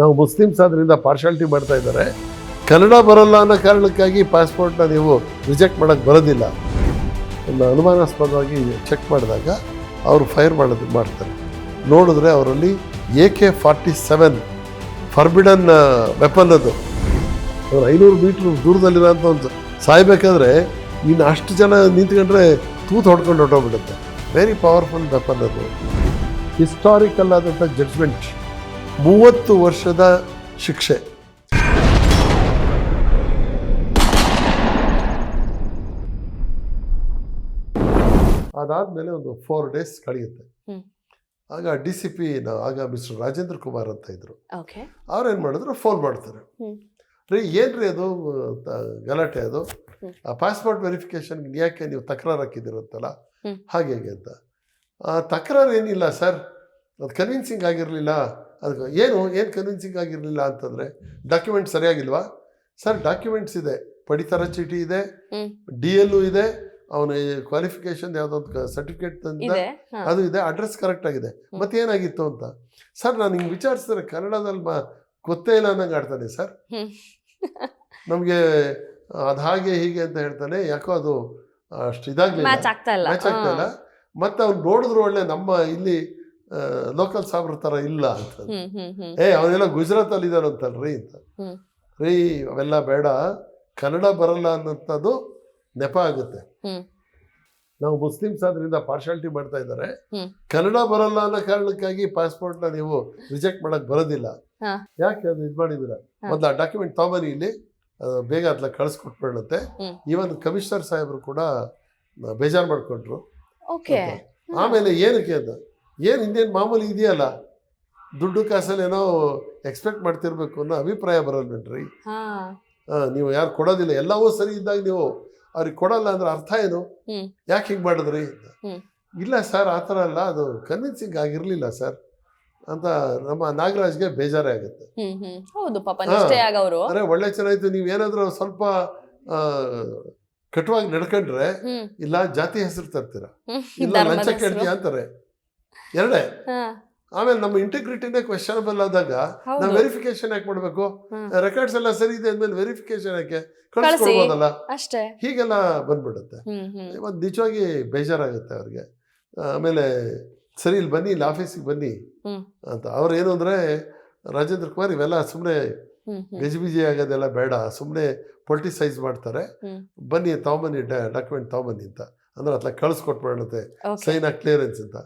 ನಾವು ಮುಸ್ಲಿಮ್ಸ್ ಆದ್ರಿಂದ ಪಾರ್ಶಾಲಿಟಿ ಮಾಡ್ತಾ ಇದ್ದಾರೆ. ಕನ್ನಡ ಬರಲ್ಲ ಅನ್ನೋ ಕಾರಣಕ್ಕಾಗಿ ಪಾಸ್ಪೋರ್ಟ್ನ ನೀವು ರಿಜೆಕ್ಟ್ ಮಾಡೋಕ್ಕೆ ಬರೋದಿಲ್ಲ. ಅನುಮಾನಾಸ್ಪದವಾಗಿ ಚೆಕ್ ಮಾಡಿದಾಗ ಅವರು ಫೈರ್ ಮಾಡೋದು, ಮಾಡ್ತಾರೆ. ನೋಡಿದ್ರೆ ಅವರಲ್ಲಿ A K forty seven forbidden weapon ಅದು. ಅವ್ರು ಐನೂರು ಮೀಟ್ರ್ ದೂರದಲ್ಲಿರೋಂಥ ಒಂದು ಸಾಯ್ಬೇಕಾದ್ರೆ ಇನ್ನು ಅಷ್ಟು ಜನ ನಿಂತ್ಕೊಂಡ್ರೆ ತೂತು ಹೊಡ್ಕೊಂಡು ಹೊಟ್ಟೋಗ್ಬಿಡುತ್ತೆ ವೆರಿ ಪವರ್ಫುಲ್ ವೆಪನ್ ಅದು. ಹಿಸ್ಟಾರಿಕಲ್ ಆದಂಥ ಜಡ್ಜ್ಮೆಂಟ್ ಮೂವತ್ತು ವರ್ಷದ ಶಿಕ್ಷೆ. ಅದಾದಮೇಲೆ ಒಂದು ಫೋರ್ ಡೇಸ್ ಕಳೆಯುತ್ತೆ. ಆಗ ಡಿ ಸಿ ಪಿ ಆಗ ಮಿಸ್ಟರ್ ರಾಜೇಂದ್ರ ಕುಮಾರ್ ಅಂತ ಇದ್ರು. ಅವ್ರು ಅವ್ರೇನು ಮಾಡಿದ್ರು? ಫೋನ್ ಮಾಡ್ತಾರೆ. ರೀ ಏನ್ರಿ ಅದು ಗಲಾಟೆ ಅದು? ಆ ಪಾಸ್ಪೋರ್ಟ್ ವೆರಿಫಿಕೇಶನ್ ಯಾಕೆ ನೀವು ತಕರಾರು ಹಾಕಿದಿರುತ್ತಲ್ಲ ಹ್ಮ್. ಹಾಗೆ ಹೇಗೆ ಅಂತ. ತಕರಾರು ಏನಿಲ್ಲ ಸರ್. ಅದು ಕನ್ವಿನ್ಸಿಂಗ್ ಆಗಿರಲಿಲ್ಲ. ಅದಕ್ಕೆ ಏನು ಏನು ಕನ್ವಿನ್ಸಿಂಗ್ ಆಗಿರಲಿಲ್ಲ ಅಂತಂದರೆ ಡಾಕ್ಯುಮೆಂಟ್ ಸರಿಯಾಗಿಲ್ವಾ? ಸರ್ ಡಾಕ್ಯುಮೆಂಟ್ಸ್ ಇದೆ. ಪಡಿತರ ಚೀಟಿ ಇದೆ. ಡಿ ಎಲ್ಲು ಇದೆ. ಅವನ ಕ್ವಾಲಿಫಿಕೇಶನ್ ಯಾವುದೊಂದು ಸರ್ಟಿಫಿಕೇಟ್ ತಂದ. ಇದೆ ಹಾ. ಅದು ಇದೆ ಅಡ್ರೆಸ್ ಕರೆಕ್ಟ್ ಆಗಿದೆ. ಮತ್ತೆ ಏನಾಗಿತ್ತು ಅಂತ? ಸರ್ ನಾನು ಹಿಂಗೆ ವಿಚಾರಿಸಿದ್ರೆ ಕನ್ನಡದಲ್ಲಿ ಮಾ ಗೊತ್ತೇ ಇಲ್ಲ ಅನ್ನಂಗೆ ಆಡ್ತಾನೆ ಸರ್ ನಮಗೆ ಅದು ಹಾಗೆ ಹೀಗೆ ಅಂತ ಹೇಳ್ತಾನೆ ಯಾಕೋ ಅದು ಅಷ್ಟು ಇದಾಗಲಿಲ್ಲ. ಮ್ಯಾಚ್ ಆಗ್ತಾ ಇಲ್ಲ. ಮ್ಯಾಚ್ ಆಗ್ತಾ ಇಲ್ಲ. ಮತ್ತೆ ಅವ್ನು ನೋಡಿದ್ರು ಒಳ್ಳೆ ನಮ್ಮ ಇಲ್ಲಿ ಲೋಕಲ್ ಸಾಬ್ರ ಥರ ಇಲ್ಲ ಅಂತ. ಏ ಅವನೆಲ್ಲ ಗುಜರಾತಲ್ಲಿ ಇದ್ದಾನಂತಲ್ರಿ ಅಂತ. ರೀ ಅವೆಲ್ಲ ಬೇಡ. ಕನ್ನಡ ಬರಲ್ಲ ಅನ್ನೋಂಥದ್ದು ನೆಪ ಆಗುತ್ತೆ. ನಾವು ಮುಸ್ಲಿಮ್ಸ್ ಆದ್ರಿಂದ ಪಾರ್ಶಾಲಿಟಿ ಮಾಡ್ತಾ ಇದ್ದಾರೆ. ಕನ್ನಡ ಬರಲ್ಲ ಅನ್ನೋ ಕಾರಣಕ್ಕಾಗಿ ಪಾಸ್ಪೋರ್ಟ್ನ ನೀವು ರಿಜೆಕ್ಟ್ ಮಾಡಕ್ ಬರೋದಿಲ್ಲ. ಯಾಕೆ ಅದು ಇದು ಮಾಡಿದಿರ ಮೊದ್ಲ ಆ ಡಾಕ್ಯುಮೆಂಟ್ ತಗೊಂಬನ್ನಿ ಇಲ್ಲಿ. ಬೇಗ ಅದ್ಲ ಕಳಿಸ್ಕೊಟ್ಬಿಡುತ್ತೆ. ಈವನ್ ಕಮಿಷನರ್ ಸಾಹೇಬರು ಕೂಡ ಬೇಜಾರು ಮಾಡ್ಕೊಂಡ್ರು. ಓಕೆ ಆಮೇಲೆ ಏನಕ್ಕೆ ಅಂತ ಏನು ಇನ್ನೇನು ಮಾಮೂಲಿ ಇದೆಯಲ್ಲ? ದುಡ್ಡು ಕಾಸಲ್ಲಿ ಏನೋ ಎಕ್ಸ್ಪೆಕ್ಟ್ ಮಾಡ್ತಿರ್ಬೇಕು ಅನ್ನೋ ಅಭಿಪ್ರಾಯ ಬರಲ್ವೇನ್ರಿ ನೀವು ಯಾರು ಕೊಡೋದಿಲ್ಲ. ಎಲ್ಲವೂ ಸರಿ ಇದ್ದಾಗ ನೀವು ಅವ್ರಿಗೆ ಕೊಡಲ್ಲ ಅಂದ್ರೆ ಅರ್ಥ ಏನು? ಯಾಕೆ ಹಿಂಗೆ ಮಾಡಿದ್ರಿ? ಇಲ್ಲ ಸರ್ ಆ ಥರ ಅಲ್ಲ. ಅದು ಕನ್ವಿನ್ಸಿಂಗ್ ಆಗಿರಲಿಲ್ಲ ಸರ್. ಅಂತ ನಮ್ಮ ನಾಗರಾಜ್ಗೆ ಬೇಜಾರೇ ಆಗುತ್ತೆ. ಹೌದು ಪಾಪ ಅರೆ ಒಳ್ಳೆ ಚೆನ್ನಾಯ್ತು ನೀವೇನಾದರೂ ಸ್ವಲ್ಪ ಕಟುವಾಗಿ ನಡ್ಕೊಂಡ್ರೆ ಇಲ್ಲ ಜಾತಿ ಹೆಸರು ತರ್ತೀರ? ಇಲ್ಲ ಲಂಚ. ಕೇಳ್ತೀಯ ಅಂತಾರೆ. ಎರಡೇ? ಆಮೇಲೆ ನಮ್ಮ ಇಂಟಿಗ್ರಿಟಿನೇ ಕ್ವೆಶನಬಲ್ ಆದಾಗ ನಾವು ವೆರಿಫಿಕೇಶನ್ ಯಾಕೆ ಮಾಡಬೇಕು? ರೆಕಾರ್ಡ್ಸ್ ಎಲ್ಲ ಸರಿ ಇದೆ ಅಂದ್ಮೇಲೆ ವೆರಿಫಿಕೇಶನ್ ಯಾಕೆ? ಕಳ್ಸ್ಕೊಡ್ಬೋದಲ್ಲ? ಅಷ್ಟೇ. ಹೀಗೆಲ್ಲ ಬಂದ್ಬಿಡುತ್ತೆ. ಮತ್ತೆ ನಿಜವಾಗಿ ಬೇಜಾರಾಗುತ್ತೆ ಅವ್ರಿಗೆ. ಆಮೇಲೆ ಸರಿ ಇಲ್ಲಿ ಬನ್ನಿ ಇಲ್ಲಿ ಆಫೀಸಿಗೆ ಬನ್ನಿ ಅಂತ. ಅವ್ರು ಏನು ಅಂದರೆ ರಾಜೇಂದ್ರ ಕುಮಾರ್ ಇವೆಲ್ಲ ಸುಮ್ಮನೆ ಬಿಜಿ ಬಿಜಿ ಗಜಿಬಿಜಿ ಆಗೋದೆಲ್ಲ ಬೇಡ. ಸುಮ್ಮನೆ ಪೊಲಿಟಿಸೈಸ್ ಮಾಡ್ತಾರೆ. ಬನ್ನಿ ತಗೊಂಬನ್ನಿ ಡಾಕ್ಯುಮೆಂಟ್ ತಗೊಂಬನ್ನಿ ಅಂತ. ಅಂದ್ರೆ ಅತ್ಲ ಕಳಿಸ್ಕೊಟ್ಬಿಡುತ್ತೆ. ಸೈನ್ ಆ ಕ್ಲಿಯರೆನ್ಸ್ ಅಂತ.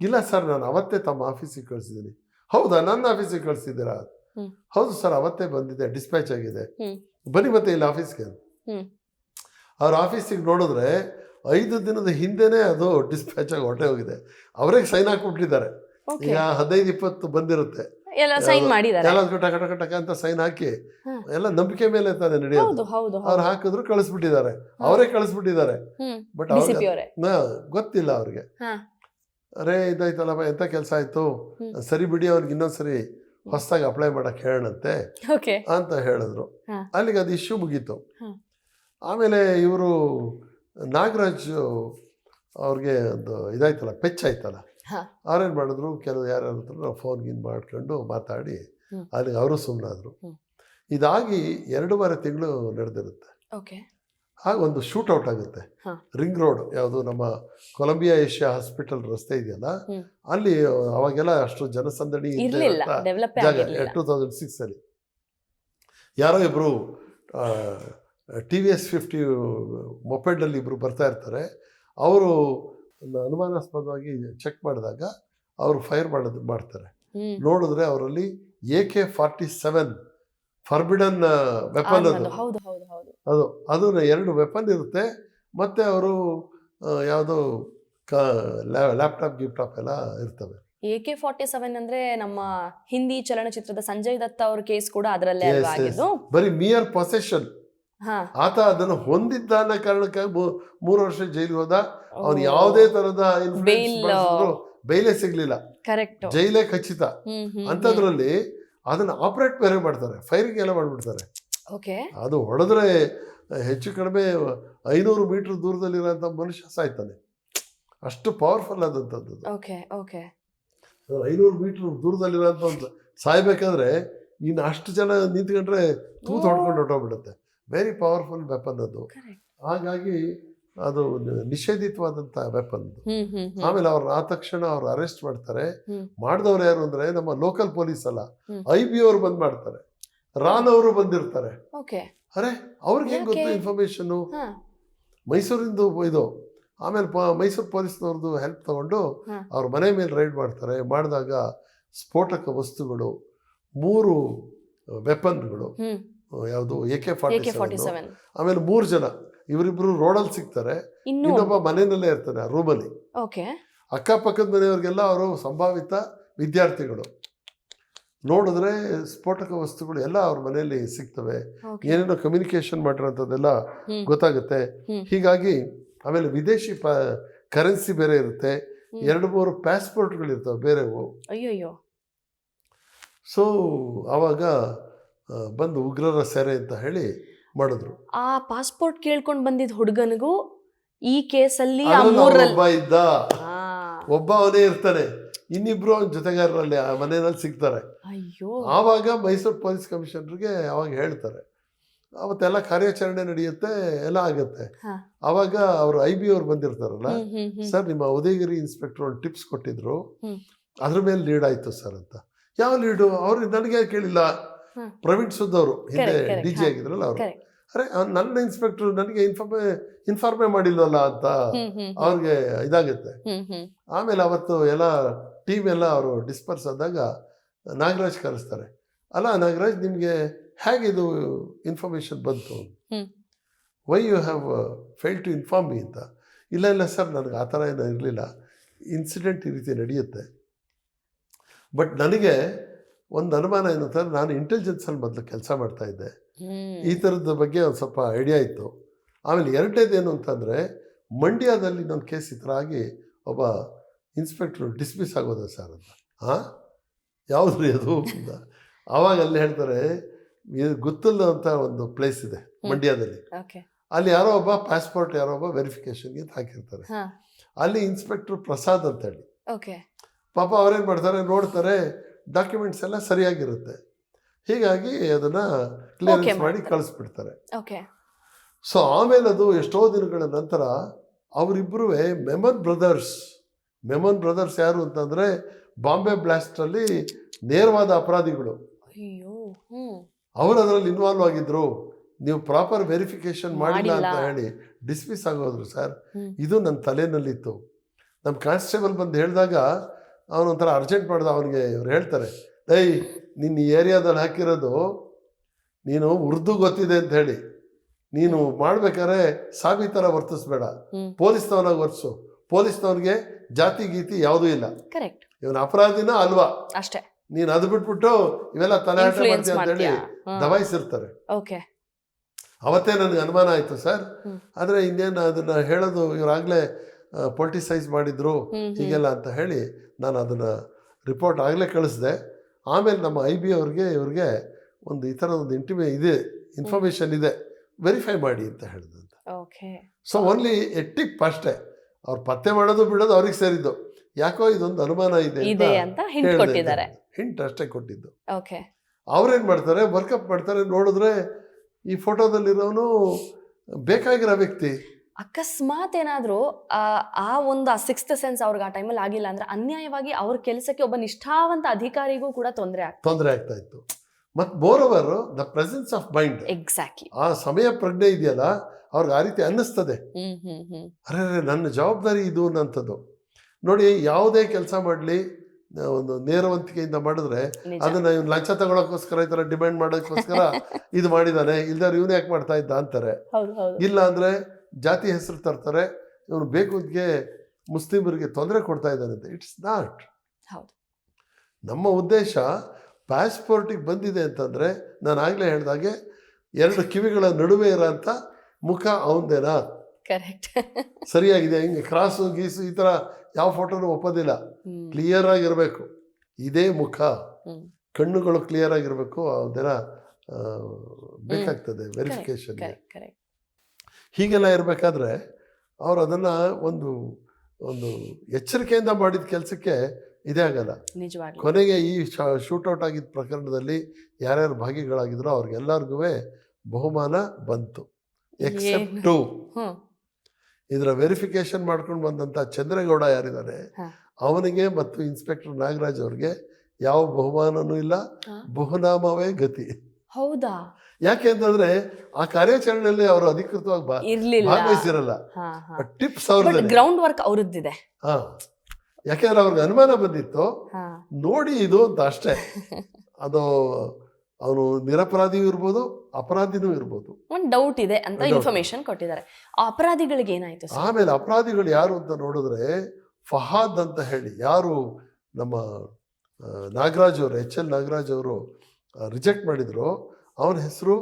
ಇಲ್ಲ ಸರ್ ನಾನು ಅವತ್ತೇ ತಮ್ಮ ಆಫೀಸಿಗೆ ಕಳಿಸಿದ್ದೀನಿ. ಹೌದಾ? ನನ್ನ ಆಫೀಸಿಗೆ ಕಳಿಸಿದ್ದೀರಾ? ಹೌದು ಸರ್ ಅವತ್ತೇ ಬಂದಿದೆ ಡಿಸ್ಪ್ಯಾಚ್ ಆಗಿದೆ. ಬನ್ನಿ ಮತ್ತೆ ಇಲ್ಲಿ ಆಫೀಸ್ಗೆ. ಅವ್ರ ಆಫೀಸಿಗೆ ನೋಡಿದ್ರೆ ಐದು ದಿನದ ಹಿಂದೆನೇ ಅದು ಡಿಸ್ಪ್ಯಾಚ್ ಆಗಿ ಹೊಟ್ಟೆ ಹೋಗಿದೆ. ಅವರೇ ಸೈನ್ ಹಾಕಿಬಿಟ್ಟಿದ್ದಾರೆ. ಈಗ ಹದಿನೈದು ಇಪ್ಪತ್ತು ಬಂದಿರುತ್ತೆ. ಎಲ್ಲ ಸೈನ್ ಮಾಡಿದ್ದಾರೆ. ಎಲ್ಲದಕ್ಕೂ ಟಕ ಟಕ ಟಕ ಅಂತ ಸೈನ್ ಹಾಕಿ. ಎಲ್ಲ ನಂಬಿಕೆ ಮೇಲೆ ತಾನೆ ನಡೆಯೋದು. ಹೌದು ಹೌದು ಅವ್ರು ಹಾಕಿದ್ರು ಕಳಿಸ್ಬಿಟ್ಟಿದ್ದಾರೆ. ಅವರೇ ಕಳಿಸ್ಬಿಟ್ಟಿದ್ದಾರೆ. ಬಟ್ ಅವ್ರಿಗೆ ಗೊತ್ತಿಲ್ಲ ಅವ್ರಿಗೆ. ಅರೇ ಇದಾಯ್ತಲ್ಲಪ್ಪ ಎಂಥ ಕೆಲಸ ಆಯ್ತು. ಸರಿ ಬಿಡಿ ಅವ್ರಿಗೆ ಇನ್ನೊಂದ್ಸರಿ ಹೊಸದಾಗಿ ಅಪ್ಲೈ ಮಾಡಕ್ಕೆ ಹೇಳಂತೆ ಅಂತ ಹೇಳಿದ್ರು. ಅಲ್ಲಿಗೆ ಅದು ಇಶ್ಯೂ ಮುಗೀತು. ಆಮೇಲೆ ಇವರು ನಾಗರಾಜ್ ಅವ್ರಿಗೆ ಒಂದು ಇದಾಯ್ತಲ್ಲ ಪೆಚ್ ಆಯ್ತಲ್ಲ. ಅವ್ರೇನು ಮಾಡಿದ್ರು ಕೆಲವು ಯಾರು ಹತ್ರ ಫೋನ್ ಗಿನ್ ಮಾಡ್ಕೊಂಡು ಮಾತಾಡಿ ಅಲ್ಲಿ ಅವರು ಸುಮ್ಮನಾದ್ರು. ಇದಾಗಿ ಎರಡೂವರೆ ತಿಂಗಳು ನಡೆದಿರುತ್ತೆ. ಓಕೆ. ಆಗ ಒಂದು ಶೂಟೌಟ್ ಆಗುತ್ತೆ. ರಿಂಗ್ ರೋಡ್ ಯಾವುದು ನಮ್ಮ ಕೊಲಂಬಿಯಾ ಏಷ್ಯಾ ಹಾಸ್ಪಿಟಲ್ ರಸ್ತೆ ಇದೆಯಲ್ಲ ಅಲ್ಲಿ ಅವಾಗೆಲ್ಲ ಅಷ್ಟು ಜನಸಂದಣಿ ಜಾಗ ಟೂ ತೌಸಂಡ್ ಸಿಕ್ಸಲ್ಲಿ ಯಾರೋ ಇಬ್ರು ಟಿ ವಿ ಎಸ್ ಫಿಫ್ಟಿ ಮೊಪೆಡಲ್ಲಿ ಇಬ್ರು ಬರ್ತಾ ಇರ್ತಾರೆ. ಅವರು ಅನುಮಾನಾಸ್ಪದವಾಗಿ ಚೆಕ್ ಮಾಡಿದಾಗ ಅವರು ಫೈರ್ ಮಾಡೋದು ಮಾಡ್ತಾರೆ. ನೋಡಿದ್ರೆ ಅವರಲ್ಲಿ A K forty seven forbidden weapon ಅದು. ಅದು ಅದು ಎರಡು ವೆಪನ್ ಇರುತ್ತೆ. ಮತ್ತೆ ಅವರು ಯಾವುದೋ ಲ್ಯಾಪ್ಟಾಪ್ ಗಿಫ್ಟಾಪ್ ಎಲ್ಲ ಇರ್ತವೆ. ಎ ಕೆ ಫಾರ್ಟಿ ಸೆವೆನ್ ಅಂದ್ರೆ ನಮ್ಮ ಹಿಂದಿ ಚಲನಚಿತ್ರದ ಸಂಜಯ್ ದತ್ತ ಅವ್ರ ಕೇಸ್ ಕೂಡ ಅದರಲ್ಲೇ ಆಗಿದ್ದು? ಬರೀ ಮಿಯರ್ ಪೊಸೆಷನ್ ಆತ ಅದನ್ನು ಹೊಂದಿದ್ದ ಅನ್ನೋ ಕಾರಣಕ್ಕಾಗಿ ಮೂರು ವರ್ಷ ಜೈಲಿಗೆ ಹೋದ. ಅವ್ನು ಯಾವುದೇ ತರದ ಬೈಲೆ ಸಿಗ್ಲಿಲ್ಲ. ಕರೆಕ್ಟ್ ಜೈಲೇ ಖಚಿತ. ಹ್ಮ್ ಅದನ್ನ ಆಪರೇಟ್ ಬೇರೆ ಮಾಡ್ತಾರೆ. ಫೈರಿಂಗ್ ಎಲ್ಲ ಮಾಡ್ಬಿಡ್ತಾರೆ. ಅದು ಹೊಡೆದ್ರೆ ಹೆಚ್ಚು ಕಡಿಮೆ ಐನೂರು ಮೀಟರ್ ದೂರದಲ್ಲಿರೋಂಥ ಮನುಷ್ಯ ಸಾಯ್ತಾನೆ. ಅಷ್ಟು ಪವರ್ಫುಲ್ ಆದಂತದ್ದು ಐನೂರು ಮೀಟರ್ ದೂರದಲ್ಲಿರೋಂಥ ಒಂದು ಸಾಯ್ಬೇಕಾದ್ರೆ ಇನ್ನು ಅಷ್ಟು ಜನ ನಿಂತ್ಕೊಂಡ್ರೆ ತೂತು ಹೊಡ್ಕೊಂಡು ಹೊಟ್ಟೋಗ್ಬಿಡುತ್ತೆ ವೆರಿ ಪವರ್ಫುಲ್ ವೆಪನ್ ಅದು. ಹಾಗಾಗಿ ಅದು ನಿಷೇಧಿತವಾದಂಥ ವೆಪನ್. ಆಮೇಲೆ ಅವ್ರನ್ನ ಆ ತಕ್ಷಣ ಅವ್ರು ಅರೆಸ್ಟ್ ಮಾಡ್ತಾರೆ. ಮಾಡಿದವ್ರು ಯಾರು ಅಂದ್ರೆ ನಮ್ಮ ಲೋಕಲ್ ಪೊಲೀಸ್ ಅಲ್ಲ. ಐ ಬಿ ಅವರು ಬಂದ್ ಮಾಡ್ತಾರೆ ರಾನ್ ಅವರು ಬಂದಿರ್ತಾರೆ ಅರೆ ಅವ್ರಿಗೆ ಹೆಂಗ್ ಗೊತ್ತು? ಇನ್ಫಾರ್ಮೇಶನ್ ಮೈಸೂರಿಂದು ಇದು ಆಮೇಲೆ ಪ ಮೈಸೂರು ಪೊಲೀಸ್ನವ್ರದ್ದು ಹೆಲ್ಪ್ ತಗೊಂಡು. ಅವ್ರ ಮನೆ ಮೇಲೆ ರೈಡ್ ಮಾಡ್ತಾರೆ ಮಾಡಿದಾಗ ಸ್ಫೋಟಕ ವಸ್ತುಗಳು ಮೂರು ವೆಪನ್ಗಳು ಯಾವುದು? A K forty seven. ಆಮೇಲೆ ಮೂರು ಜನ ಇವರಿಬ್ರು ರೋಡಲ್ಲಿ ಸಿಗ್ತಾರೆ. ಇನ್ನೊಬ್ಬ ಮನೆಯಲ್ಲೇ ಇರ್ತಾನೆ ಆ ರೂಮಲ್ಲಿ. ಓಕೆ. ಅಕ್ಕಪಕ್ಕದ ಮನೆಯವ್ರಿಗೆಲ್ಲ ಅವರು ಸಂಭಾವಿತ ವಿದ್ಯಾರ್ಥಿಗಳು. ನೋಡಿದ್ರೆ ಸ್ಫೋಟಕ ವಸ್ತುಗಳು ಎಲ್ಲ ಅವ್ರ ಮನೆಯಲ್ಲಿ ಸಿಗ್ತವೆ. ಏನೇನೋ ಕಮ್ಯುನಿಕೇಶನ್ ಮಾಡಿರೋಂಥದ್ದೆಲ್ಲ. ಗೊತ್ತಾಗುತ್ತೆ. ಹೀಗಾಗಿ ಆಮೇಲೆ ವಿದೇಶಿ ಪ ಕರೆನ್ಸಿ ಬೇರೆ ಇರುತ್ತೆ. ಎರಡು ಮೂರು ಪ್ಯಾಸ್ಪೋರ್ಟ್ಗಳು ಇರ್ತವೆ ಬೇರೆವು. ಸೊ ಆವಾಗ ಬಂದು ಉಗ್ರರ ಸೆರೆ ಅಂತ ಹೇಳಿ ಮಾಡಿದ್ರು. ಆ ಪಾಸ್ಪೋರ್ಟ್ ಕೇಳ್ಕೊಂಡು ಬಂದಿದ್ದ ಹುಡುಗನಿಗೂ ಈ ಕೇಸಲ್ಲಿ ಒಬ್ಬ ಇದ್ದ. ಒಬ್ಬ ಅವನೇ ಇರ್ತಾನೆ. ಇನ್ನಿಬ್ರು ಅವನ ಜೊತೆಗಾರರಲ್ಲಿ ಆ ಮನೆಯಲ್ಲಿ ಸಿಗ್ತಾರೆ. ಅಯ್ಯೋ. ಆವಾಗ ಮೈಸೂರು ಪೊಲೀಸ್ ಕಮಿಷನರ್ಗೆ ಅವಾಗ ಹೇಳ್ತಾರೆ. ಅವತ್ತೆಲ್ಲ ಕಾರ್ಯಾಚರಣೆ ನಡೆಯುತ್ತೆ ಎಲ್ಲ ಆಗುತ್ತೆ. ಅವಾಗ ಅವರು ಐ ಬಿ ಅವ್ರು ಬಂದಿರ್ತಾರಲ್ಲ ಸರ್ ನಿಮ್ಮ ಉದಯಗಿರಿ ಇನ್ಸ್ಪೆಕ್ಟರ್ ಒಂದು ಟಿಪ್ಸ್ ಕೊಟ್ಟಿದ್ರು. ಅದ್ರ ಮೇಲೆ ಲೀಡ್ ಆಯ್ತು ಸರ್ ಅಂತ. ಯಾವ ಲೀಡು? ಅವ್ರು ನನಗೆ ಕೇಳಿಲ್ಲ. ಪ್ರವೀಣ್ ಸುದ್ ಅವರು ಹಿಂದೆ ಡಿ ಜಿ ಆಗಿದ್ರಲ್ಲ ಅವರು. ಅರೆ ನನ್ನ ಇನ್ಸ್ಪೆಕ್ಟರ್ ನನಗೆ ಇನ್ಫಾರ್ಮೇ ಇನ್ಫಾರ್ಮೇ ಮಾಡಿಲ್ವಲ್ಲ ಅಂತ ಅವ್ರಿಗೆ ಇದಾಗುತ್ತೆ. ಆಮೇಲೆ ಅವತ್ತು ಎಲ್ಲ ಟೀಮ್ ಎಲ್ಲ ಅವರು ಡಿಸ್ಪರ್ಸ್ ಆದಾಗ ನಾಗರಾಜ್ ಕರೆಸ್ತಾರೆ. ಅಲ್ಲ ನಾಗರಾಜ್ ನಿಮಗೆ ಹೇಗಿದು ಇನ್ಫಾರ್ಮೇಶನ್ ಬಂತು. Why you have fail to inform me ಅಂತ. ಇಲ್ಲ ಇಲ್ಲ ಸರ್ ನನಗೆ ಆ ಥರ ಏನೂ ಇರಲಿಲ್ಲ. ಇನ್ಸಿಡೆಂಟ್ ಈ ರೀತಿ ನಡೆಯುತ್ತೆ. ಬಟ್ ನನಗೆ ಒಂದು ಅನುಮಾನ ಏನಂತಂದ್ರೆ ನಾನು ಇಂಟೆಲಿಜೆನ್ಸಲ್ಲಿ ಮೊದಲು ಕೆಲಸ ಮಾಡ್ತಾ ಇದ್ದೆ. ಈ ಥರದ ಬಗ್ಗೆ ಒಂದು ಸ್ವಲ್ಪ ಐಡಿಯಾ ಇತ್ತು. ಆಮೇಲೆ ಎರಡನೇದು ಏನು ಅಂತಂದರೆ ಮಂಡ್ಯದಲ್ಲಿ ನನ್ನ ಕೇಸ್ ಈ ಥರ ಆಗಿ ಒಬ್ಬ ಇನ್ಸ್ಪೆಕ್ಟ್ರು ಡಿಸ್ಮಿಸ್ ಆಗೋದ ಸರ್ ಅಂತ. ಹಾಂ ಯಾವುದು ರೀ ಅದು ಅಂತ. ಆವಾಗ ಅಲ್ಲಿ ಹೇಳ್ತಾರೆ ಇದು ಗುತ್ತಲು ಅಂತ ಒಂದು ಪ್ಲೇಸ್ ಇದೆ ಮಂಡ್ಯದಲ್ಲಿ. ಅಲ್ಲಿ ಯಾರೋ ಒಬ್ಬ ಪಾಸ್ಪೋರ್ಟ್ ಯಾರೋ ಒಬ್ಬ ವೆರಿಫಿಕೇಶನ್ಗೆ ಅಂತ ಹಾಕಿರ್ತಾರೆ. ಅಲ್ಲಿ ಇನ್ಸ್ಪೆಕ್ಟ್ರು ಪ್ರಸಾದ್ ಅಂತೇಳಿ ಓಕೆ ಪಾಪ ಅವ್ರೇನು ಮಾಡ್ತಾರೆ ನೋಡ್ತಾರೆ ಡಾಕ್ಯುಮೆಂಟ್ಸ್ ಎಲ್ಲ ಸರಿಯಾಗಿರುತ್ತೆ. ಹೀಗಾಗಿ ಅದನ್ನು ಕ್ಲಿಯರೆನ್ಸ್ ಮಾಡಿ. ಕಳಿಸ್ಬಿಡ್ತಾರೆ. ಸೊ ಆಮೇಲೆ ಅದು ಎಷ್ಟೋ ದಿನಗಳ ನಂತರ ಅವರಿಬ್ಬರೂ ಮೆಮನ್ ಬ್ರದರ್ಸ್ ಮೆಮನ್ ಬ್ರದರ್ಸ್ ಯಾರು ಅಂತಂದರೆ ಬಾಂಬೆ ಬ್ಲಾಸ್ಟಲ್ಲಿ ನೇರವಾದ ಅಪರಾಧಿಗಳು. ಅವರು ಅದರಲ್ಲಿ ಇನ್ವಾಲ್ವ್ ಆಗಿದ್ರು. ನೀವು ಪ್ರಾಪರ್ ವೆರಿಫಿಕೇಶನ್ ಮಾಡಿಲ್ಲ ಅಂತ ಹೇಳಿ ಡಿಸ್ಮಿಸ್ ಆಗೋದ್ರು ಸರ್. ಇದು ನನ್ನ ತಲೆಯಲ್ಲಿತ್ತು ನಮ್ಮ ಕಾನ್ಸ್ಟೇಬಲ್ ಬಂದು ಹೇಳಿದಾಗ ಅವನೊಂಥರ ಅರ್ಜೆಂಟ್ ಮಾಡಿದ ಅವನಿಗೆ ಇವ್ರು ಹೇಳ್ತಾರೆ ಏಯ್ ನಿನ್ನ ಈ ಏರಿಯಾದಲ್ಲಿ ಹಾಕಿರೋದು ನೀನು ಉರ್ದು ಗೊತ್ತಿದೆ ಅಂತ ಹೇಳಿ. ನೀನು ಮಾಡ್ಬೇಕಾದ್ರೆ ಸಾಬಿ ಥರ ವರ್ತಿಸ್ಬೇಡ. ಪೊಲೀಸ್ನವನಾಗಿ ವರ್ತಿಸು ಪೊಲೀಸ್ನವ್ರಿಗೆ ಜಾತಿ ಗೀತಿ ಯಾವುದೂ ಇಲ್ಲ. ಕರೆಕ್ಟ್. ಇವನ ಅಪರಾಧಿನ ಅಲ್ವಾ? ಅಷ್ಟೇ. ನೀನು ಅದು ಬಿಟ್ಬಿಟ್ಟು ಇವೆಲ್ಲ ತಲೆಹಾಟ ಮಾಡ್ತೀಯ ಅಂತ ಹೇಳಿ ದಬಾಯಿಸಿರ್ತಾರೆ. ಓಕೆ. ಅವತ್ತೇ ನನಗೆ ಅನುಮಾನ ಆಯಿತು ಸರ್. ಆದರೆ ಇನ್ನೇನು ಅದನ್ನು ಹೇಳೋದು ಇವರಾಗಲೇ ಪೊಲಿಟಿಸೈಸ್ ಮಾಡಿದ್ರು ಹೀಗೆಲ್ಲ ಅಂತ ಹೇಳಿ ನಾನು ಅದನ್ನು ರಿಪೋರ್ಟ್ ಆಗಲೇ ಕಳಿಸಿದೆ. ಆಮೇಲೆ ನಮ್ಮ ಐ ಬಿ ಅವ್ರಿಗೆ ಇವ್ರಿಗೆ ಒಂದು ಈ ಥರ ಒಂದು ಇಂಟಿಮೆ ಇದೆ ಇನ್ಫಾರ್ಮೇಷನ್ ಇದೆ ವೆರಿಫೈ ಮಾಡಿ ಅಂತ ಹೇಳಿದಂತ. Okay so only a tip ಅಷ್ಟೇ. ಅವ್ರು ಪತ್ತೆ ಮಾಡೋದು ಬಿಡೋದು ಅವ್ರಿಗೆ ಸೇರಿದ್ದು. ಯಾಕೋ ಇದೊಂದು ಅನುಮಾನ ಇದೆ ಅಂತ ಹಿಂಟ್ ಅಷ್ಟೇ ಕೊಟ್ಟಿದ್ದು. ಓಕೆ ಅವ್ರೇನು ಮಾಡ್ತಾರೆ ವರ್ಕಪ್ ಮಾಡ್ತಾರೆ ನೋಡಿದ್ರೆ ಈ ಫೋಟೋದಲ್ಲಿರೋನು ಬೇಕಾಗಿರೋ ವ್ಯಕ್ತಿ. ಅಕಸ್ಮಾತ್ ಏನಾದ್ರೂ ಆ ಆ ಒಂದು ಸಿಕ್ಸ್ತ್ ಸೆನ್ಸ್ ಅವ್ರಿಗೆ ಆ ಟೈಮಲ್ಲಿ ಆಗಿಲ್ಲ ಅಂದ್ರೆ ಅನ್ಯಾಯವಾಗಿ ಅವ್ರ ಕೆಲಸಕ್ಕೆ ಒಬ್ಬ ನಿಷ್ಠಾವಂತ ಅಧಿಕಾರಿಗೂ ಕೂಡ ತೊಂದರೆ ಆಗ್ತದೆ ತೊಂದರೆ ಆಗ್ತಾ ಇತ್ತು. ಮತ್ತು moreover the presence of mind exactly ಆ ಸಮಯ ಪ್ರಜ್ಞೆ ಇದೆಯಲ್ಲ ಅವ್ರಿಗೆ ಆ ರೀತಿ ಅನ್ನಿಸ್ತದೆ. ಅರೆ ನನ್ನ ಜವಾಬ್ದಾರಿ ಇದು ಅನ್ನಂಥದ್ದು ನೋಡಿ ಯಾವುದೇ ಕೆಲಸ ಮಾಡಲಿ ಒಂದು ನೇರವಂತಿಕೆಯಿಂದ ಮಾಡಿದ್ರೆ ಅದನ್ನ ಇವ್ನು ಲಂಚ ತಗೊಳಕ್ಕೋಸ್ಕರ ಈ ತರ ಡಿಮ್ಯಾಂಡ್ ಮಾಡೋಕ್ಕೋಸ್ಕರ ಇದು ಮಾಡಿದಾನೆ ಇಲ್ದಾರ ಇವನು ಯಾಕೆ ಮಾಡ್ತಾ ಇದ್ದ ಅಂತಾರೆ. ಇಲ್ಲ ಅಂದರೆ ಜಾತಿ ಹೆಸರು ತರ್ತಾರೆ ಇವನು ಬೇಕುದ್ಗೆ ಮುಸ್ಲಿಮರಿಗೆ ತೊಂದರೆ ಕೊಡ್ತಾ ಇದ್ದಾರೆ ಅಂತ. ಇಟ್ಸ್ ನಾಟ್ ಹೌದು. ನಮ್ಮ ಉದ್ದೇಶ ಪ್ಯಾಸ್ಪೋರ್ಟಿಗೆ ಬಂದಿದೆ ಅಂತಂದರೆ ನಾನು ಆಗಲೇ ಹೇಳ್ದಾಗೆ ಎರಡು ಕಿವಿಗಳ ನಡುವೆ ಇರೋಂಥ ಮುಖ ಅವಂದೇನಾ ಕರೆಕ್ಟ್ ಸರಿಯಾಗಿದೆ ಹಿಂಗೆ ಕ್ರಾಸು ಗೀಸು ಈ ಥರ ಯಾವ ಫೋಟೋನು ಒಪ್ಪೋದಿಲ್ಲ. ಕ್ಲಿಯರ್ ಆಗಿರಬೇಕು. ಇದೇ ಮುಖ. ಕಣ್ಣುಗಳು ಕ್ಲಿಯರ್ ಆಗಿರಬೇಕು ಅವಂದೇನ ಬೇಕಾಗ್ತದೆ ಕರೆಕ್ಟ್ ಹೀಗೆಲ್ಲ ಇರಬೇಕಾದ್ರೆ ಅವರು ಅದನ್ನು ಒಂದು ಒಂದು ಎಚ್ಚರಿಕೆಯಿಂದ ಮಾಡಿದ ಕೆಲಸಕ್ಕೆ ಇದೇ ಆಗಲ್ಲ. ಕೊನೆಗೆ ಈ ಶೂಟೌಟ್ ಆಗಿದ್ದ ಪ್ರಕರಣದಲ್ಲಿ ಯಾರ್ಯಾರು ಭಾಗಿಗಳಾಗಿದ್ರೋ ಅವ್ರಿಗೆಲ್ಲರಿಗೂ ಬಹುಮಾನ ಬಂತು. ಎಕ್ಸೆಪ್ಟ್? ಟು ಇದರ ವೆರಿಫಿಕೇಶನ್ ಮಾಡ್ಕೊಂಡು ಬಂದಂಥ ಚಂದ್ರೇಗೌಡ ಯಾರಿದ್ದಾರೆ ಅವನಿಗೆ ಮತ್ತು ಇನ್ಸ್ಪೆಕ್ಟರ್ ನಾಗರಾಜ್ ಅವ್ರಿಗೆ ಯಾವ ಬಹುಮಾನನೂ ಇಲ್ಲ ಬಹುನಾಮವೇ ಗತಿ. ಹೌದಾ? ಯಾಕೆ ಅಂತಂದ್ರೆ ಆ ಕಾರ್ಯಾಚರಣೆಯಲ್ಲಿ ಅವರು ಅಧಿಕೃತವಾಗಿ ಭಾಗವಹಿಸಿರಲ್ಲ. ಟಿಪ್ಸ್ ಅವ್ರದ್ದು. ಗ್ರೌಂಡ್ ವರ್ಕ್ ಅವ್ರದ್ದಿದೆ. ಹಾ. ಯಾಕೆಂದ್ರೆ ಅವ್ರಿಗೆ ಅನುಮಾನ ಬಂದಿತ್ತು ನೋಡಿ ಇದು ಅಂತ ಅಷ್ಟೇ. ಅದು ಅವನು ನಿರಪರಾಧಿಯೂ ಇರ್ಬೋದು ಅಪರಾಧಿನೂ ಇರ್ಬೋದು. ಒಂದು ಡೌಟ್ ಇದೆ ಅಂತ. ಇನ್ಫಾರ್ಮೇಶನ್ ಕೊಟ್ಟಿದ್ದಾರೆ. ಅಪರಾಧಿಗಳಿಗೆ ಏನಾಯ್ತು ಆಮೇಲೆ ಅಪರಾಧಿಗಳು ಯಾರು ಅಂತ ನೋಡಿದ್ರೆ ಫಹಾದ್ ಅಂತ ಹೇಳಿ ಯಾರು ನಮ್ಮ ನಾಗರಾಜ್ ಅವರು ಎಚ್ ಎಲ್ ನಾಗರಾಜ್ ಅವರು ರಿಜೆಕ್ಟ್ ಮಾಡಿದರು. ಅವನ ಹೆಸರು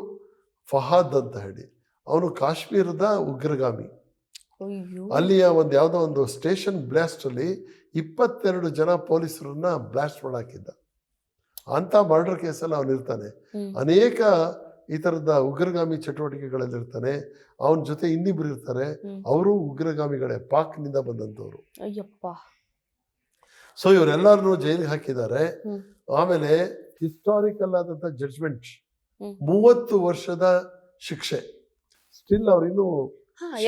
ಫಹಾದ್ ಅಂತ ಹೇಳಿ. ಅವನು ಕಾಶ್ಮೀರದ ಉಗ್ರಗಾಮಿ. ಅಲ್ಲಿಯ ಒಂದು ಯಾವುದೋ ಒಂದು ಸ್ಟೇಷನ್ ಬ್ಲಾಸ್ಟ್ ಅಲ್ಲಿ ಇಪ್ಪತ್ತೆರಡು ಜನ ಪೊಲೀಸರನ್ನ ಬ್ಲಾಸ್ಟ್ ಮಾಡಾಕಿದ್ದ. ಅಂತ ಮರ್ಡರ್ ಕೇಸಲ್ಲಿ ಅವನು ಇರ್ತಾನೆ. ಅನೇಕ ಈ ಥರದ ಉಗ್ರಗಾಮಿ ಚಟುವಟಿಕೆಗಳಲ್ಲಿ ಇರ್ತಾನೆ. ಅವನ ಜೊತೆ ಇನ್ನಿಬ್ರು ಇರ್ತಾರೆ. ಅವರು ಉಗ್ರಗಾಮಿಗಳೇ ಪಾಕ್ನಿಂದ ಬಂದಂಥವ್ರು. ಸೊ ಇವರೆಲ್ಲರನ್ನು ಜೈಲಿಗೆ ಹಾಕಿದ್ದಾರೆ. ಆಮೇಲೆ ಹಿಸ್ಟಾರಿಕಲ್ ಆದಂಥ ಜಡ್ಜ್ಮೆಂಟ್. ಮೂವತ್ತು ವರ್ಷದ ಶಿಕ್ಷೆ. ಸ್ಟಿಲ್ ಅವ್ರು ಇನ್ನೂ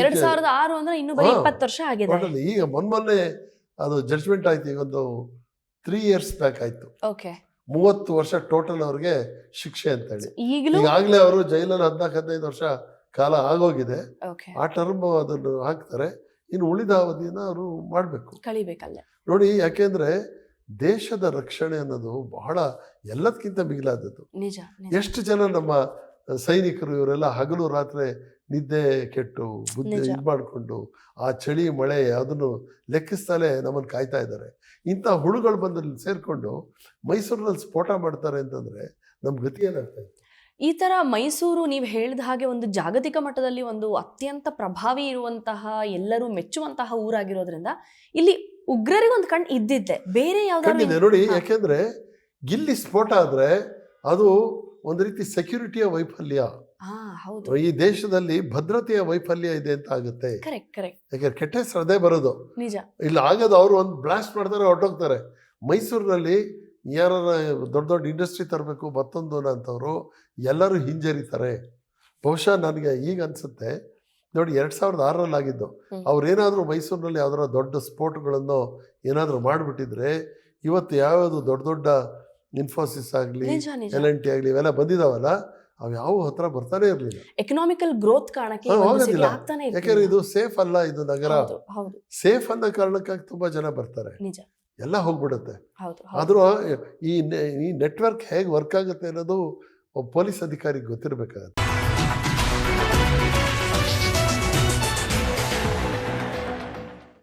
ಎರಡ್ ಸಾವಿರದ ಆರು ಅಂದ್ರೆ ಇನ್ನು ಬರೀ ಹಾ. ಇಪ್ಪತ್ತು ವರ್ಷ ಆಗಿದೆ. ಈಗ ಮೊನ್ನೆ ಅದು ಜಡ್ಜ್ಮೆಂಟ್ ಆಯ್ತು ಈಗ ಒಂದು ತ್ರೀ ಇಯರ್ಸ್ ಬ್ಯಾಕ್ ಆಯ್ತು. ಓಕೆ ಮೂವತ್ತು ವರ್ಷ ಟೋಟಲ್ ಅವ್ರಿಗೆ ಶಿಕ್ಷೆ ಅಂತ ಹೇಳಿ ಈಗಾಗಲೇ ಅವರು ಜೈಲಲ್ಲಿ ಹದಿನಾಲ್ಕು ಹದಿನೈದು ವರ್ಷ ಕಾಲ ಆಗೋಗಿದೆ. ಆ ಟರ್ಮ್ ಅದನ್ನು ಹಾಕ್ತಾರೆ. ಇನ್ನು ಉಳಿದ ಅವಧಿನ ಅವರು ಮಾಡಬೇಕು. ಕಳಿಬೇಕಲ್ಲ. ನೋಡಿ ಯಾಕೆಂದ್ರೆ ದೇಶದ ರಕ್ಷಣೆ ಅನ್ನೋದು ಬಹಳ ಎಲ್ಲದಕ್ಕಿಂತ ಮಿಗಿಲಾದದ್ದು. ಎಷ್ಟು ಜನ ನಮ್ಮ ಸೈನಿಕರು ಇವರೆಲ್ಲ ಹಗಲು ರಾತ್ರಿ ನಿದ್ದೆ ಕೆಟ್ಟು ಬುದ್ಧಿ. ಇದು ಮಾಡಿಕೊಂಡು ಆ ಚಳಿ ಮಳೆ ಅದನ್ನು ಲೆಕ್ಕಿಸ್ದಲೇ ನಮ್ಮನ್ನು ಕಾಯ್ತಾ ಇದ್ದಾರೆ. ಇಂಥ ಹುಳುಗಳು ಬಂದು ಸೇರಿಕೊಂಡು ಮೈಸೂರಿನಲ್ಲಿ ಸ್ಫೋಟ ಮಾಡ್ತಾರೆ ಅಂತಂದ್ರೆ ನಮ್ಮ ಗತಿ ಏನಾಗ್ತಾ ಇತ್ತು ಈ ತರ ಮೈಸೂರು ನೀವು ಹೇಳಿದ ಹಾಗೆ ಒಂದು ಜಾಗತಿಕ ಮಟ್ಟದಲ್ಲಿ ಒಂದು ಅತ್ಯಂತ ಪ್ರಭಾವಿ ಇರುವಂತಹ ಎಲ್ಲರೂ ಮೆಚ್ಚುವಂತಹ ಊರಾಗಿರೋದ್ರಿಂದ ಇಲ್ಲಿ ಉಗ್ರರಿಗೆ ಒಂದು ಕಣ್ ಇದ್ದಿದ್ದೆ. ಬೇರೆ ಯಾವ್ದಾದ್ರು ನೋಡಿ. ಯಾಕೆಂದ್ರೆ ಗಿಲ್ಲಿ ಸ್ಫೋಟ ಆದ್ರೆ ಅದು ಒಂದು ರೀತಿ ಸೆಕ್ಯೂರಿಟಿಯ ವೈಫಲ್ಯ. ಈ ದೇಶದಲ್ಲಿ ಭದ್ರತೆಯ ವೈಫಲ್ಯ ಇದೆ ಅಂತ ಆಗುತ್ತೆ. ಯಾಕಂದ್ರೆ ಕೆಟ್ಟ ಹೆಸರು ಅದೇ ಬರೋದು. ನಿಜ. ಇಲ್ಲ ಆಗದು ಅವರು ಒಂದು ಬ್ಲಾಸ್ಟ್ ಮಾಡ್ತಾರೆ ಹೊರಟೋಗ್ತಾರೆ. ಮೈಸೂರಿನಲ್ಲಿ ಯಾರ ದೊಡ್ಡ ದೊಡ್ಡ ಇಂಡಸ್ಟ್ರಿ ತರಬೇಕು ಮತ್ತೊಂದು ಅಂತವರು ಎಲ್ಲರೂ ಹಿಂಜರಿತಾರೆ. ಬಹುಶಃ ನನಗೆ ಈಗ ಅನ್ಸುತ್ತೆ ನೋಡಿ ಎರಡು ಸಾವಿರದ ಆರರಲ್ಲಿ ಆಗಿದ್ದು. ಅವ್ರೇನಾದರೂ ಮೈಸೂರಿನಲ್ಲಿ ಯಾವ್ದಾರ ದೊಡ್ಡ ಸ್ಪೋರ್ಟ್ಗಳನ್ನು ಏನಾದರೂ ಮಾಡಿಬಿಟ್ಟಿದ್ರೆ ಇವತ್ತು ಯಾವ್ಯಾವುದು ದೊಡ್ಡ ದೊಡ್ಡ ಇನ್ಫೋಸಿಸ್ ಆಗಲಿ ಎಲ್ ಎನ್ ಟಿ ಆಗಲಿ ಇವೆಲ್ಲ ಬಂದಿದಾವಲ್ಲ ಅವು ಯಾವ ಹತ್ರ ಬರ್ತಾನೆ ಇರಲಿಲ್ಲ. ಎಕನಾಮಿಕಲ್ ಗ್ರೋತ್ ಕಾರಣಕ್ಕೆ ಯಾಕೆಂದ್ರೆ. ಇದು ಸೇಫ್ ಅಲ್ಲ ಇದು ನಗರ. ಸೇಫ್ ಅನ್ನೋ ಕಾರಣಕ್ಕಾಗಿ ತುಂಬಾ ಜನ ಬರ್ತಾರೆ. ಎಲ್ಲ ಹೋಗ್ಬಿಡುತ್ತೆ. ಆದರೂ ಈ ನೆಟ್ವರ್ಕ್ ಹೇಗೆ ವರ್ಕ್ ಆಗುತ್ತೆ ಅನ್ನೋದು ಪೊಲೀಸ್ ಅಧಿಕಾರಿಗೆ ಗೊತ್ತಿರಬೇಕಾಗತ್ತೆ.